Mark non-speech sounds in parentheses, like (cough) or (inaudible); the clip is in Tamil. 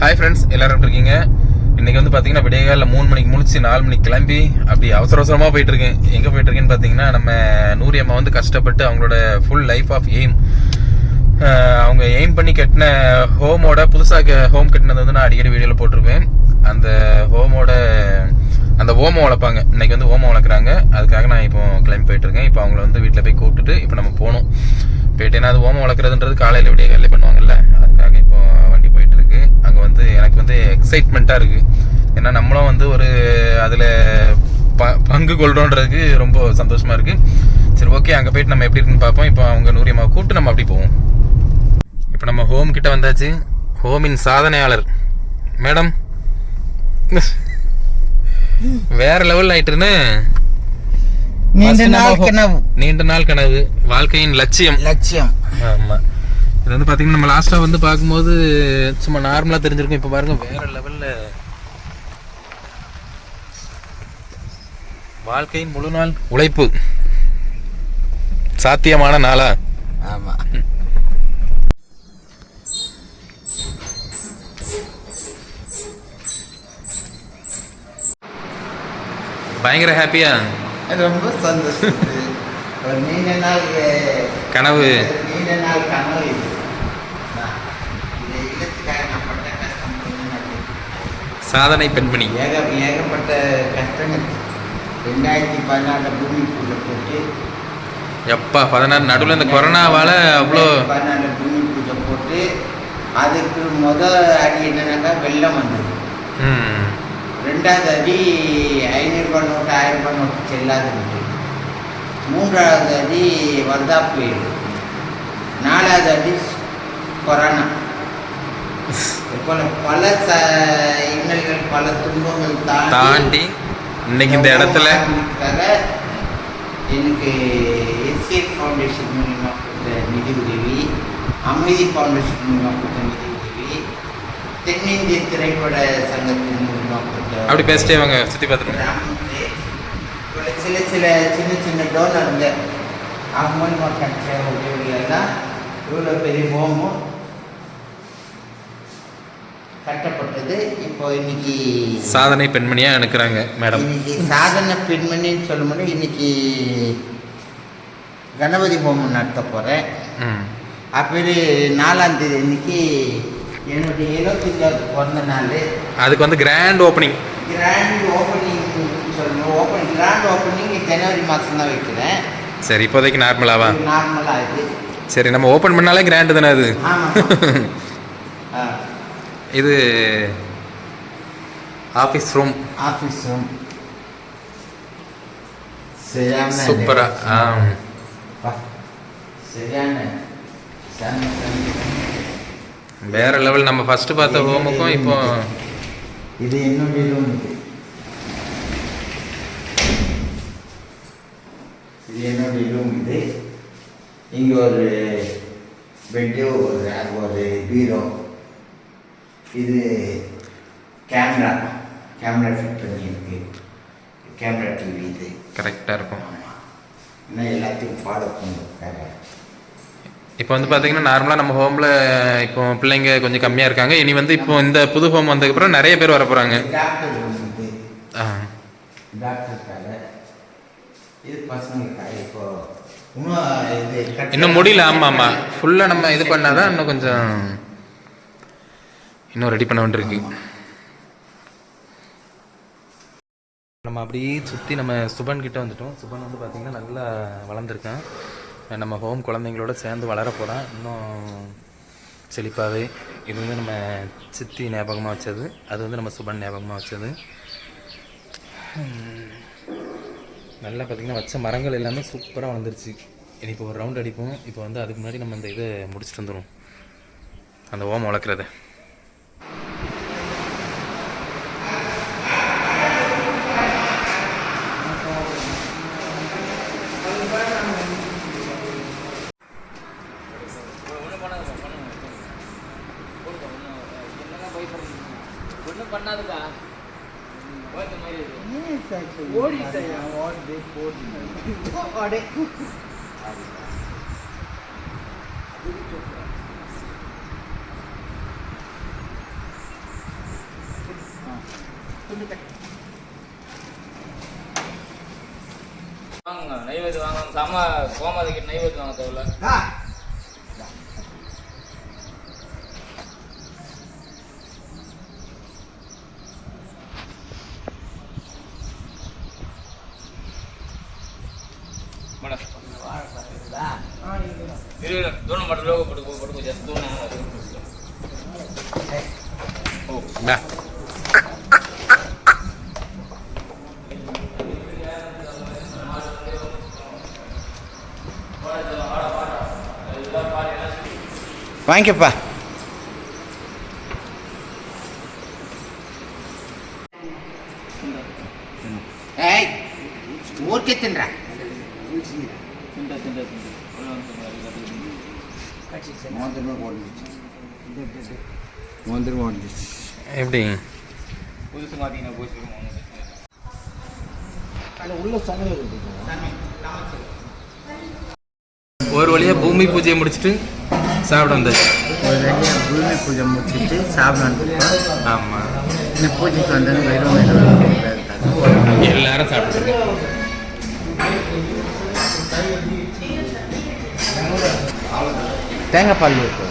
ஹாய் ஃப்ரெண்ட்ஸ் எல்லாரும் எப்படி இருக்கீங்க? இன்னைக்கு வந்து பார்த்தீங்கன்னா விடியகால மூணு மணிக்கு முடிச்சு நாலு மணிக்கு கிளம்பி அப்படி அவசர அவசரமாக போயிட்டு இருக்கேன். எங்கே போயிட்டு இருக்கேன்னு பார்த்தீங்கன்னா நம்ம நூரி அம்மா வந்து கஷ்டப்பட்டு அவங்களோட ஃபுல் லைஃப் ஆஃப் எய்ம் அவங்க எய்ம் பண்ணி கட்டின ஹோமோட புதுசாக ஹோம் கட்டினது வந்து நான் அடிக்கடி வீடியோவில் போட்டிருப்பேன். அந்த ஹோமோட அந்த ஓமம் வளர்ப்பாங்க. இன்னைக்கு வந்து ஓமம் வளர்க்குறாங்க. அதுக்காக நான் இப்போ கிளம்பி போயிட்டு இருக்கேன். இப்போ அவங்கள வந்து வீட்டில் போய் கூப்பிட்டுட்டு இப்போ நம்ம போகணும். போயிட்டு ஏன்னா அது ஓமம் வளர்க்குறதுன்றது காலையில் விடிய காலையில் பண்ணுவாங்கல்ல அதுக்காக இப்போ வண்டி போயிட்டு இருக்கு அங்கே வந்து எனக்கு வந்து எக்ஸைட்மெண்ட்டாக இருக்கு. ஏன்னா நம்மளும் வந்து ஒரு அதில் ப பங்கு கொள்றோன்றதுக்கு ரொம்ப சந்தோஷமா இருக்கு. சரி ஓகே அங்கே போயிட்டு நம்ம எப்படி இருக்குன்னு பார்ப்போம். இப்போ அவங்க நூறியம்மாவை கூப்பிட்டு நம்ம அப்படி போவோம். இப்போ நம்ம ஹோம் கிட்ட வந்தாச்சு. ஹோமின் சாதனையாளர். மேடம் வேற லெவல் ஆயிட்டுன்னு. நாள் கனவு. நீண்ட நாள் கனவு. வாழ்க்கையின் லட்சியம். லட்சியம். ஆமா. இது வந்து பாத்தீங்கன்னா நம்ம லாஸ்டா வந்து பார்க்கும்போது சும்மா நார்மலா தெரிஞ்சிருக்கும். இப்ப பாருங்க வேற லெவல்ல வாழ்க்கையின் முழு நாள் உழைப்பு சாத்தியமான நாளா? ஆமா. பயங்கர ஹாப்பியா ரொம்ப சந்தோஷம். கனவு. கனவு. சாதனை பெண்மணி. ஏக ஏகப்பட்ட கஷ்டங்கள். ரெண்டாயிரத்தி பதினாலில் பூமி பூஜை போட்டு எப்பா பதினாறு நடுவில் இந்த கொரோனாவால அவ்வளோ பதினாலில் பூமி பூஜை போட்டு அதுக்கு முதல் அடி என்னன்னாக்கா வெள்ளம் வந்தது. ரெண்டாவது அடி ஐநூறுரூபா நோட்டு ஆயிரம் ரூபாய் நோட்டு செல்லாத மூன்றாவது அடி வர்தா புயல் நாலாவது அடி கொரோனா. (laughs) போல பல ச பல துன்பங்கள் தாண்டி இன்னைக்கு இந்த இடத்துல எனக்கு எஸ்கேட் ஃபவுண்டேஷன் மூலிமா கொடுத்த நிதி உதவி அமைதி ஃபவுண்டேஷன் மூலிமா கொடுத்த நிதி உதவி தென்னிந்திய திரைப்பட சங்கத்தின் மூலிமா கொடுத்த அப்படி பேசிட்டே வாங்க கிராமத்து இவ்வளோ சில சில சின்ன சின்ன டோனருங்க அவங்க மூலிமா கிடைச்ச உதவிகள் தான் இவ்வளோ பெரிய ஹோமும் கட்டப்பட்டது. இப்போ இன்னைக்கு சாதனை பெண்மணியா அனுக்குறாங்க மேடம். இன்னைக்கு சாதனை பெண்மணின்னு சொல்ல முடியும் இன்னைக்கு கணபதி ஹோமம் நடத்த போகிறேன் ம். அப்படி நாலாம் தேதி இன்னைக்கு என்னுடைய இருபத்தஞ்சாவது பிறந்த நாள். அதுக்கு வந்து கிராண்ட் ஓப்பனிங் கிராண்ட் ஓப்பனிங் சொல்லணும் ஓப்பன் கிராண்ட் ஓப்பனிங் ஜனவரி மாதம் தான் வைக்கிறேன். சரி இப்போதைக்கு நார்மலாவா நார்மலாக இது சரி நம்ம ஓப்பன் பண்ணாலே கிராண்டு தானே அது? ஆமாம். (laughs) ஆ. இது ஆஃபீஸ் ரூம் ஆஃபீஸ் ரூம் சரியான சூப்பரா. வேற லெவல் நம்ம ஃபர்ஸ்ட் பார்த்த ஹோமுக்கும் இப்போ இது என்னுடைய ரூம் இது. என்னுடைய ரூம் இது. இங்கே ஒரு பெட்டு ஒரு ஒரு பீரோ இது கேமரா கேமரா ஃபிட் பண்ணியிருக்கு. கேமரா டிவி இது. கரெக்டாக இருக்கும். இன்னும் எல்லாத்தையும் ஃபாலோ பண்ணிருக்காங்க இப்போ வந்து பார்த்தீங்கன்னா நார்மலாக நம்ம ஹோமில் இப்போ பிள்ளைங்க கொஞ்சம் கம்மியாக இருக்காங்க. இனி வந்து இப்போ இந்த புது ஹோம் வந்ததுக்கப்புறம் நிறைய பேர் வர போகிறாங்க ஆ. இன்னும் முடியல. ஆமாம் ஆமாம் ஃபுல்லாக நம்ம இது பண்ணாதான் இன்னும் கொஞ்சம் இன்னும் ரெடி பண்ண வேண்டியிருக்கு. நம்ம அப்படியே சுற்றி நம்ம சுபன் கிட்ட வந்துட்டோம். சுபன் வந்து பார்த்திங்கன்னா நல்லா வளர்ந்துருக்கான். நம்ம ஹோம் குழந்தைங்களோட சேர்ந்து வளர போகிறான் இன்னும் செழிப்பாகவே இது வந்து நம்ம சித்தி ஞாபகமாக வச்சது. அது வந்து நம்ம சுபன் ஞாபகமாக வச்சது. நல்லா பார்த்திங்கன்னா வச்ச மரங்கள் எல்லாமே சூப்பராக வளர்ந்துருச்சு. இனி இப்போ ஒரு ரவுண்ட் அடிப்போம். இப்போ வந்து அதுக்கு முன்னாடி நம்ம இந்த இதை முடிச்சுட்டு வந்துடும் அந்த ஓம் வளர்க்குறத. ஒன்றும் பண்ணாதுக்கா ஓடி ஓடி வாங்க நைவேத்தியம் வாங்க சாமா கோமாதிக்கு நைவேத்தியம் வாங்க தேவையில்ல மேடம் இரு இரு தூணம் மட்டும் லோகோ போட்டு போட்டு போட்டு ஜஸ்ட் தூணம் ஓ இந்தா. வாங்கிக்கப்பா ஏய் ஊர்க்கே தின்றா திண்ட உள்ள வந்து எப்படி? புதுசு மாத்தீங்கன்னா போச்சுருக்கோம் ஒரு வழியா பூமி பூஜையை முடிச்சுட்டு சாப்பிட வந்தாச்சு. ஒரு ரெண்டு பூமி பூஜை முடிச்சுட்டு சாப்பிட வந்துருக்கோம் ஆமா. இந்த பூஜைக்கு வந்தது வெறும் வெறும் எல்லாரும் சாப்பிட்டுருக்கோம் தேங்காய் பால் இருக்கு